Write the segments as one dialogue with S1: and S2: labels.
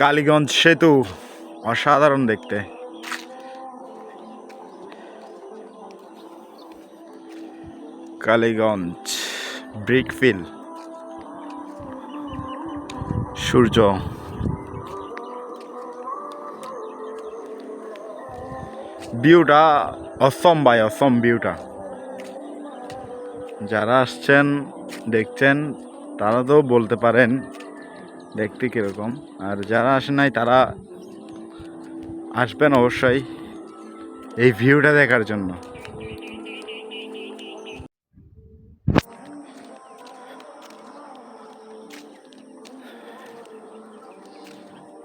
S1: কালীগঞ্জ সেতু, অসাধারণ দেখতে। কালীগঞ্জ ব্রিকফিল সূর্য। ভিউটা অসম ভাই অসম ভিউটা। যারা আসছেন, দেখছেন, তারা তো বলতে পারেন দেখতে কীরকম। আর যারা আসে নাই, তারা আসবেন অবশ্যই এই ভিউটা দেখার জন্য।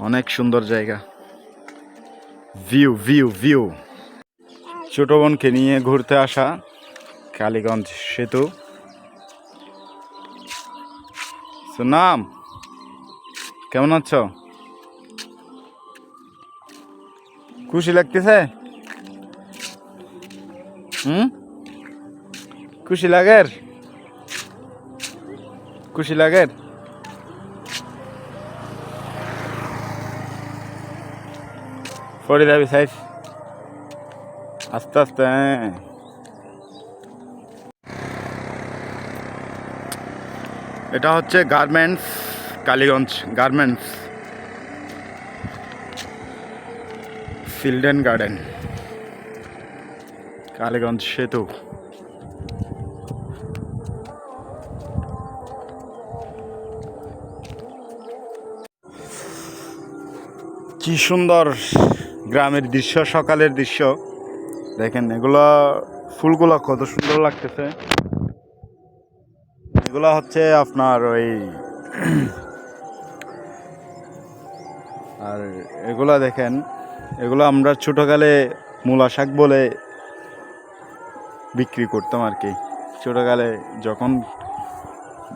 S1: অনেক সুন্দর জায়গা। View view view. ছোট বোনকে নিয়ে ঘুরতে আসা কালীগঞ্জ সেতু। সুনাম। কেমন আছো? খুশি লাগতেছে? হুম? খুশি লাগের? খুশি লাগের? পড়ে যাবি সাইজ আস্তে আস্তে হ্যাঁ। এটা হচ্ছে garments Kaliganj garments children garden, Kaliganj সেতু। কি সুন্দর গ্রামের দৃশ্য, সকালের দৃশ্য। দেখেন, এগুলা ফুলগুলো কত সুন্দর লাগতেছে। এগুলা হচ্ছে আপনার ওই আর এগুলা দেখেন, এগুলো আমরা ছোটোকালে মূলা শাক বলে বিক্রি করতাম আর কি। ছোটোকালে যখন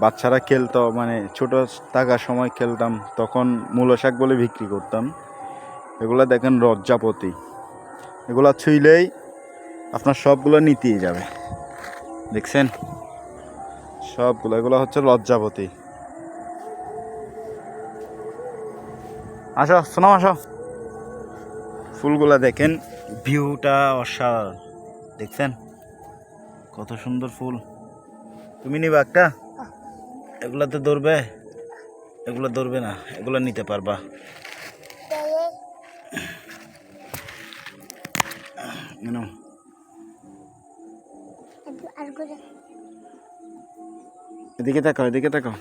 S1: বাচ্চারা খেলতো মানে ছোট থাকার সময় খেলতাম, তখন মূলা শাক বলে বিক্রি করতাম। এগুলো দেখেন লজ্জাপতি এগুলো ছুইলেই আপনার সবগুলো নিতেই যাবে। দেখছেন? সবগুলো, এগুলো হচ্ছে লজ্জাপতি। আসো শোনাও আসো। ফুলগুলা দেখেন ভিউটা অসাধারণ। দেখছেন? কত সুন্দর ফুল। তুমি নিবা একটা? এগুলাতে ধরবে। এগুলো ধরবে না, এগুলো নিতে পারবা। এদিকে তাকাও এদিকে তাকাও।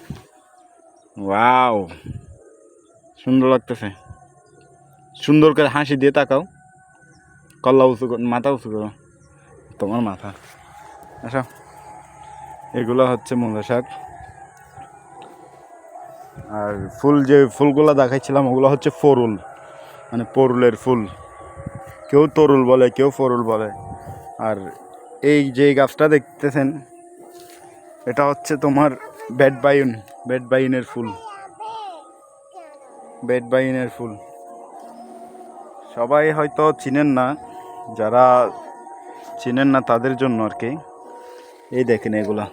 S1: ওয়াও। সুন্দর লাগতেছে। সুন্দর করে হাসি দিয়ে তাকাও। কল্লা উঁচু মাথা উঁচু করো। তোমার মাথা। আসো। এগুলো হচ্ছে মূলা শাক। আর ফুল যে ফুলগুলো দেখাইছিলাম, ওগুলো হচ্ছে ফরুল। মানে পরুলের ফুল। কেউ তরুল বলে, কেউ ফরুল বলে। আর এই যে গাছটা দেখতেছেন, এটা হচ্ছে তোমার বেড বাইন বাইনের ফুল। বেড বাইনের ফুল। সবাই হয়তো চিনেন না যারা চিনেন না তাদের জন্য আর কি। এই দেখেন এগুলা।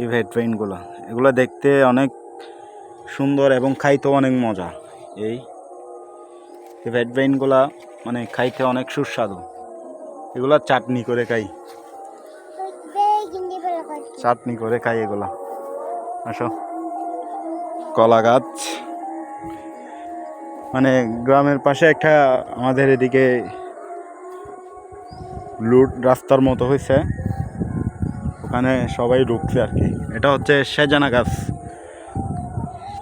S1: এই ভেট বাইনগুলা এগুলা দেখতে অনেক সুন্দর এবং খাইতেও অনেক মজা। এই ভেট বাইনগুলা মানে খাইতে অনেক সুস্বাদু। এগুলা চাটনি করে খাই। চাটনি করে খাই এগুলা। আসো। কলা গাছ। মানে গ্রামের পাশে একটা আমাদের এদিকে লুট রাস্তার মতো হয়েছে। ওখানে সবাই ঢুকছে আর কি। এটা হচ্ছে সেজানা গাছ।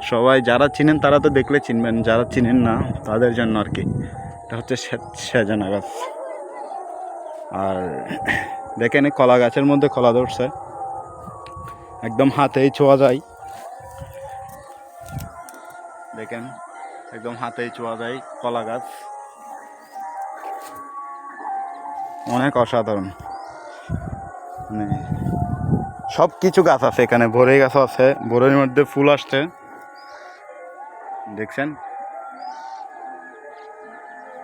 S1: সবাই যারা চিনেন তারা তো দেখলে চিনবেন, যারা চিনেন না তাদের জন্য আর কি। এটা হচ্ছে সেজানা গাছ। আর দেখেন কলা গাছের মধ্যে কলা ধরছে। একদম হাতেই ছোঁয়া যায়। দেখেন, একদম হাতেই ছোঁয়া যায় কলা গাছ। অনেক অসাধারণ। মানে সব কিছু গাছ আছে এখানে ভরে গাছ আছে ভোরের মধ্যে ফুল আসছে। দেখছেন?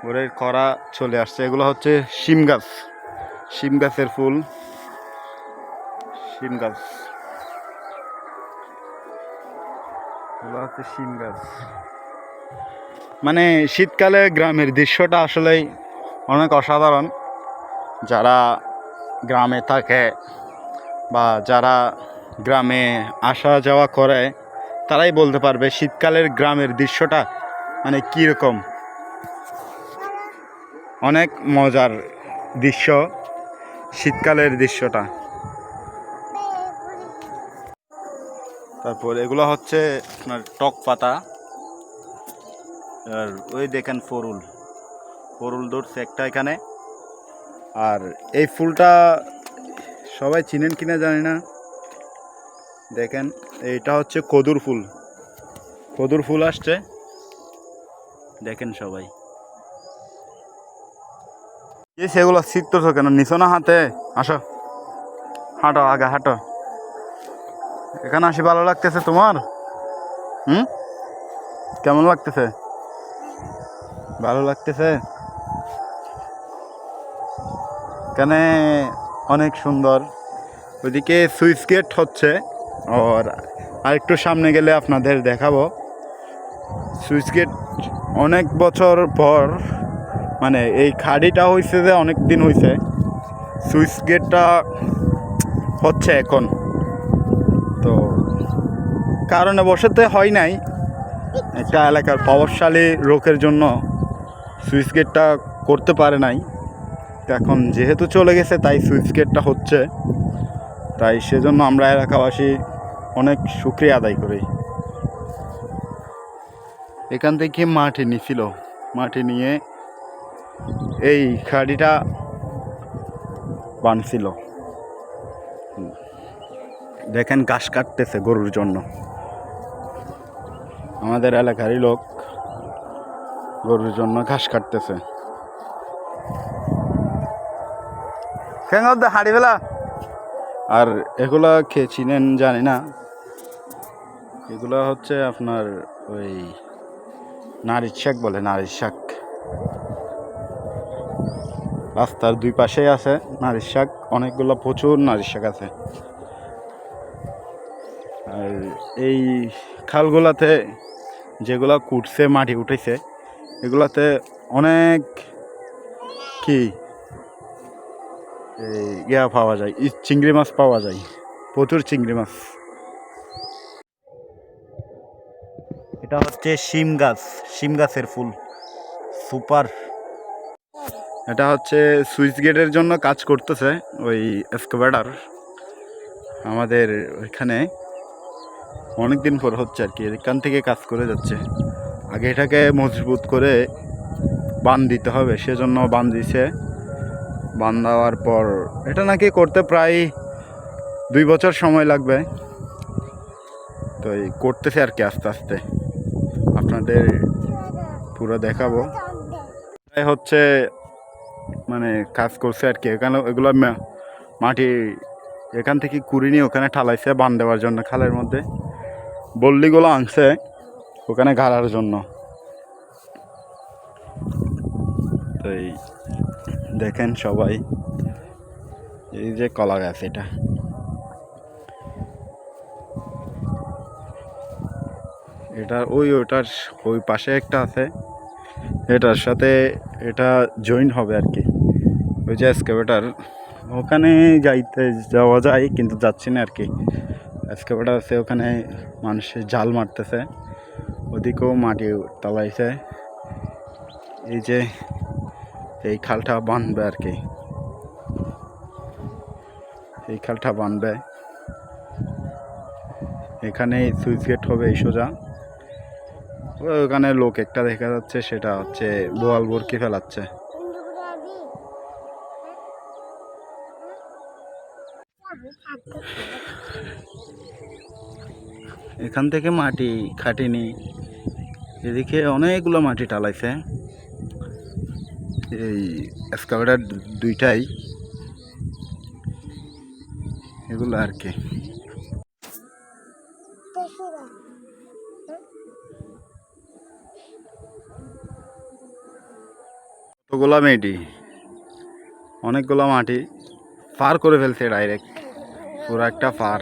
S1: ভোরের খরা চলে আসছে। এগুলো হচ্ছে শিম গাছ, শিম গাছের ফুল। শিম গাছ। এগুলো হচ্ছে শিম গাছ। মানে শীতকালে গ্রামের দৃশ্যটা আসলেই অনেক অসাধারণ। যারা গ্রামে থাকে বা যারা গ্রামে আসা যাওয়া করে, তারাই বলতে পারবে শীতকালের গ্রামের দৃশ্যটা মানে কীরকম। অনেক মজার দৃশ্য শীতকালের দৃশ্যটা। তারপর এগুলো হচ্ছে আপনার টক পাতা। আর ওই দেখেন ফরুল। ফরুল ধরছে একটা এখানে। আর এই ফুলটা সবাই চিনেন কিনা জানি না। দেখেন, এইটা হচ্ছে কদুর ফুল। কদুর ফুল আসছে। দেখেন সবাই। সেগুলো শীত তো কেন? নিছো না হাতে? আসো। হাঁটো আগে, হাঁটো। এখানে আসি ভালো লাগতেছে তোমার? হুম? কেমন লাগতেছে? ভালো লাগতেছে? এখানে অনেক সুন্দর। ওইদিকে সুইচ গেট হচ্ছে। আর আরেকটু সামনে গেলে আপনাদের দেখাবো। সুইচ গেট অনেক বছর পর মানে এই খাড়িটা হয়েছে যে অনেক দিন হয়েছে সুইচ গেটটা হচ্ছে এখন। কারণে বসেতে হয় নাই। একটা এলাকার প্রভাবশালী রোগের জন্য সুইচ গেটটা করতে পারে নাই। এখন যেহেতু চলে গেছে, তাই সুইচ গেটটা হচ্ছে। তাই সেজন্য আমরা এলাকাবাসী অনেক সুক্রিয়া আদায় করি। এখান থেকে মাটি নিছিল। মাটি নিয়ে এই খাড়িটা বানছিল। দেখেন ঘাস কাটতেছে গরুর জন্য। আমাদের এলাকারই লোক গরুর জন্য ঘাস কাটতেছে। কেন হাড়ি বেলা আর এগুলা খেয়ে চিনেন জানি না। এগুলো হচ্ছে আপনার ওই নারীর শাক বলে নারীর শাক। রাস্তার দুই পাশেই আছে নারীর শাক অনেকগুলো প্রচুর নারীর শাক আছে। এই খালগুলাতে যেগুলা কুটছে, মাটি উঠেছে এগুলাতে অনেক কি ইয়া পাওয়া যায় চিংড়ি মাছ পাওয়া যায়, প্রচুর চিংড়ি মাছ। এটা হচ্ছে শিম গাছ, শিম গাছের ফুল, সুপার। এটা হচ্ছে সুইচ গেটের জন্য কাজ করতেছে ওই এসকেভেডার আমাদের ওইখানে। অনেক দিন পর হচ্ছে আর কি এখান থেকে কাজ করে যাচ্ছে। আগে এটাকে মজবুত করে বান দিতে হবে, সেজন্য বান দিছে। বান দেওয়ার পর এটা নাকি করতে প্রায় দুই বছর সময় লাগবে। তো এই করতেছে আর কি আস্তে আস্তে। আপনাদের পুরো দেখাবো। হচ্ছে মানে কাজ করছে আর কি। এখানে এগুলো মাটি এখান থেকে কুড়ি নিয়ে ওখানে ঠালাইছে বান দেওয়ার জন্য খালের মধ্যে। বল্লিগুলো আনছে ওখানে গাড়ার জন্য। তো এই দেখেন সবাই, এই যে কলা গাছ এটা। এটা ওই ওটার ওই পাশে একটা আছে। এটার সাথে এটা জয়েন হবে আর কি। ওই যে এসকেভেটার ওখানে যাইতে যাওয়া যায়, কিন্তু যাচ্ছি না আর কি। এসকেভেটার আছে ওখানে মানুষের জাল মারতেছে। ওদিকেও মাটি তালাইছে। এই যে, এই খালটা বানবে আর কি। এই খালটা বাঁধবে এখানে সুইচ গেট হবে এই সোজা। ওখানে লোক একটা দেখা যাচ্ছে, সেটা হচ্ছে বোয়াল বরকি ফেলাচ্ছে। এখান থেকে মাটি খাটিনি। এদিকে অনেকগুলো মাটি টালাইছে এই এক্সকাভেটার দুইটাই। এগুলো আর কি। কতগুলা মেটি অনেকগুলো মাটি পার করে ফেলছে ডাইরেক্ট। পুরো একটা পার